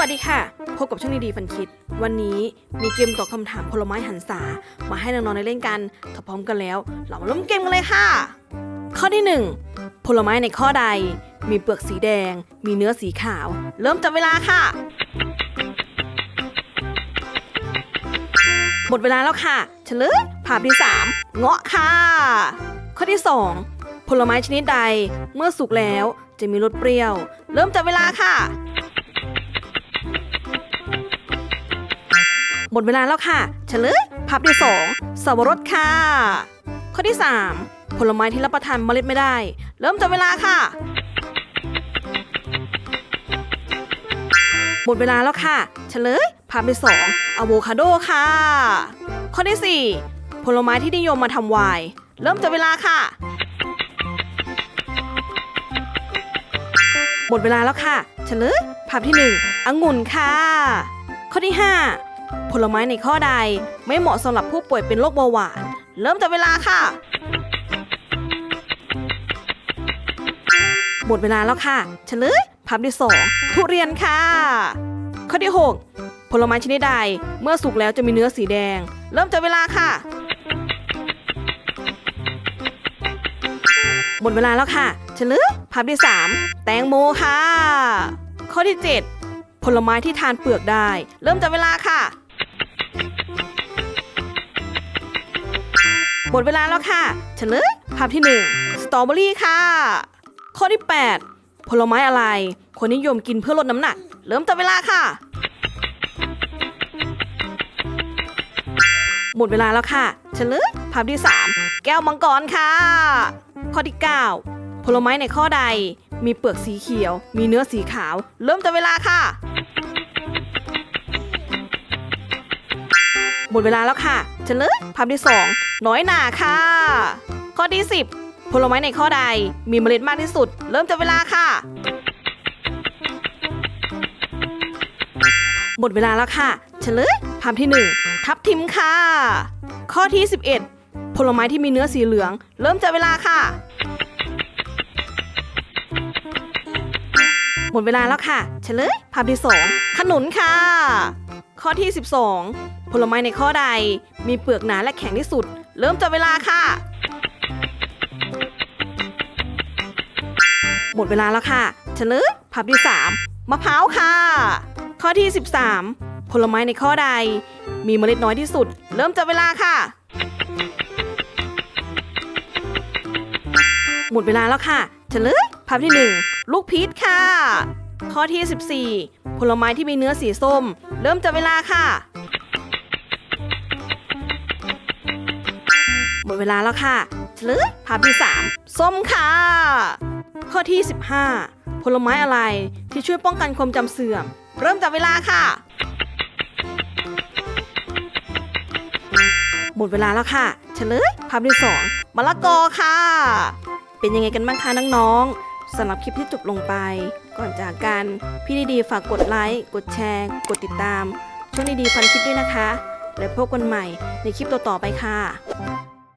วัสดีค่ะ พบกับช่องดีๆฟันคิด วันนี้มีเกมตอบคำถามผลไม้หันษา มาให้น้องๆได้เล่นกันถ้าพร้อมกันแล้ว เรามาเริ่มเกมกันเลยค่ะ ข้อที่ 1 ผลไม้ในข้อใด มีเปลือกสีแดง มีเนื้อสีขาว เริ่มจับเวลาค่ะ หมดเวลาแล้วค่ะ เฉลยภาพที่ 3 เงาะค่ะ ข้อที่ 2 ผลไม้ชนิดใดเมื่อสุกแล้วจะมีรสเปรี้ยว เริ่มจับเวลาค่ะ หมดเวลาแล้วค่ะเฉลยภาพที่2สับปะรดค่ะ ข้อที่ 3 ผลไม้ที่รับประทานเมล็ดไม่ได้ เริ่มจับเวลาค่ะ หมดเวลาแล้วค่ะเฉลยภาพที่2อะโวคาโดค่ะ ข้อที่ 4 ผลไม้ที่นิยมมาทำไวน์เริ่มจับเวลาค่ะ หมดเวลาแล้วค่ะเฉลยภาพที่ 1 องุ่นค่ะ ข้อที่ 5 ผลไม้ในข้อใดไม่เหมาะสำหรับผู้ป่วยเป็นโรคเบาหวาน เริ่มจับเวลาค่ะ หมดเวลาแล้วค่ะเฉลยภาพที่2ทุเรียนค่ะ ข้อที่ 6 ผลไม้ชนิดใดเมื่อสุกแล้วจะมีเนื้อสีแดง เริ่มจับเวลาค่ะ หมดเวลาแล้วค่ะเฉลยภาพที่ 3 แตงโมค่ะ ข้อที่ 7 ลไม้ที่ทานเปลือกได้ เริ่มจับเวลาค่ะ หมดเวลาแล้วค่ะเฉลยภาพที่1สตรอเบอรี่ค่ะ ข้อที่ 8 ผลไม้อะไร คนนิยมกินเพื่อลดน้ำหนัก เริ่มจับเวลาค่ะ หมดเวลาแล้วค่ะเฉลยภาพที่ 3 แก้วมังกรค่ะ ข้อที่ 9 ผลไม้ในข้อใด มีเปลือกสีเขียว มีเนื้อสีขาว เริ่มจับเวลาค่ะ หมดเวลาแล้วค่ะเฉลยภาพที่ 2 น้อยหนาค่ะ ข้อที่ 10 ผลไม้ในข้อใดมีเมล็ดมากที่สุด เริ่มจับเวลาค่ะ หมดเวลาแล้วค่ะเฉลยภาพที่ 1 ทับทิมค่ะ ข้อที่ 11 ผลไม้ที่มีเนื้อสีเหลือง เริ่มจับเวลาค่ะ หมดเวลาแล้วค่ะเฉลยภาพที่ 2 ขนุนค่ะ ข้อที่ 12 ผลไม้ในข้อใด มีเปลือกหนาและแข็งที่สุด เริ่มจับเวลาค่ะ หมดเวลาแล้วค่ะเฉลยภาพที่ 3 มะพร้าวค่ะ ข้อที่ 13 ผลไม้ในข้อใด มีเมล็ดน้อยที่สุด เริ่มจับเวลาค่ะ หมดเวลาแล้วค่ะเฉลย ภาพที่ 1 ลูกพีชค่ะ ข้อที่ 14 ผลไม้ที่มีเนื้อสีส้ม เริ่มจับเวลาค่ะ หมดเวลาแล้วค่ะเฉลยภาพที่ 3 ส้มค่ะ ข้อที่ 15 ผลไม้อะไรที่ช่วยป้องกันความจำเสื่อม เริ่มจับเวลาค่ะ หมดเวลาแล้วค่ะเฉลยภาพที่ 2มะละกอค่ะ เป็นยังไงกันบ้างคะน้องๆ สำหรับคลิปที่จบลงไป ก่อนจากกัน พี่ดีๆฝากกดไลค์ กดแชร์ กดติดตาม ช่องดีๆฟันคลิปด้วยนะคะ และพบกันใหม่ในคลิปต่อๆไปค่ะ